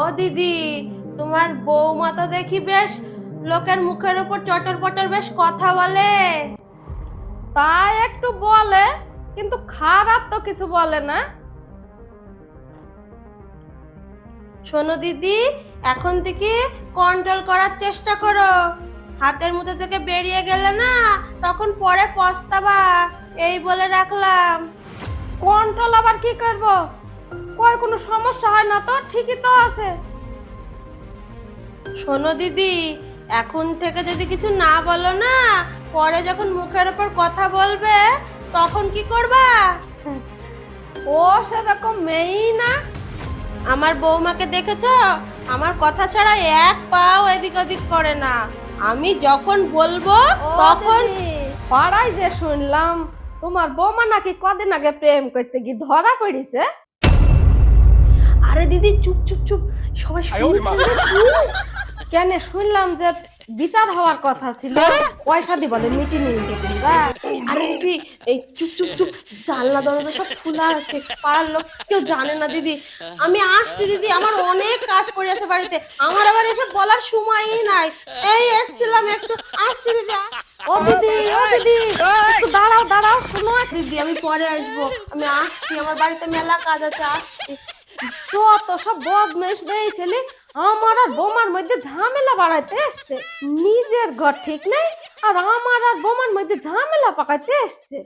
ও দিদি তোমার বৌমা তো দেখি বেশ লোকের মুখের উপর চটর পটর বেশ কথা বলে। তাই একটু বলে কিন্তু খারাপ তো কিছু বলে না। শোনো দিদি এখন থেকে কন্ট্রোল করার চেষ্টা করো। হাতের মধ্যে থেকে বেরিয়ে গেলে না তখন পরে পস্তাবা। এই বলে রাখলাম। কন্ট্রোল আবার কি করব? কয় কোনো সমস্যা হয় না তো? ঠিকই তো আছে। শোনো দিদি এখন থেকে যদি কিছু না বলো না পরে যখন মুখের উপর কথা বলবে তখন কি করবা? ও সেরকম মেয়েই না। আমার বৌমাকে দেখেছ? আমার কথা ছাড়া এক পাও এদিক ওদিক করে না। আমি যখন বলব তখন পাড়ায় যে শুনলাম তোমার বৌমা নাকি কদিন আগে প্রেম করতে গিয়ে ধরা পড়েছে? আরে দিদি চুপ চুপ চুপ। সবাই। কেন? শুনলাম যে বিচার হওয়ার কথা ছিল। পয়সা দি বলে মিটি নিয়েছে তোমরা আরে দিদি এই চুপ চুপ চুপ। জানলা দরজা সব খোলা আছে। পাড়ার লোক কেউ জানে না দিদি। আমি আসছি দিদি আমার অনেক কাজ পড়ে আছে বাড়িতে। আমার আবার এসব বলার সময়ই নাই। এই এসছিলাম একটু। আসছি দিদি ও দিদি ও দিদি একটু দাঁড়াও দাঁড়াও। শোনো দিদি আমি পরে আসব। আমি আসছি আমার বাড়িতে মেলা কাজ আছে আসছি। যত সব বদমেশ মেয়ে ছেলে আমার আর বোমার মধ্যে ঝামেলা বাড়াইতে এসছে নিজের ঘর ঠিক নেই, আর আমার আর বোমার মধ্যে ঝামেলা পাকাইতে এসছে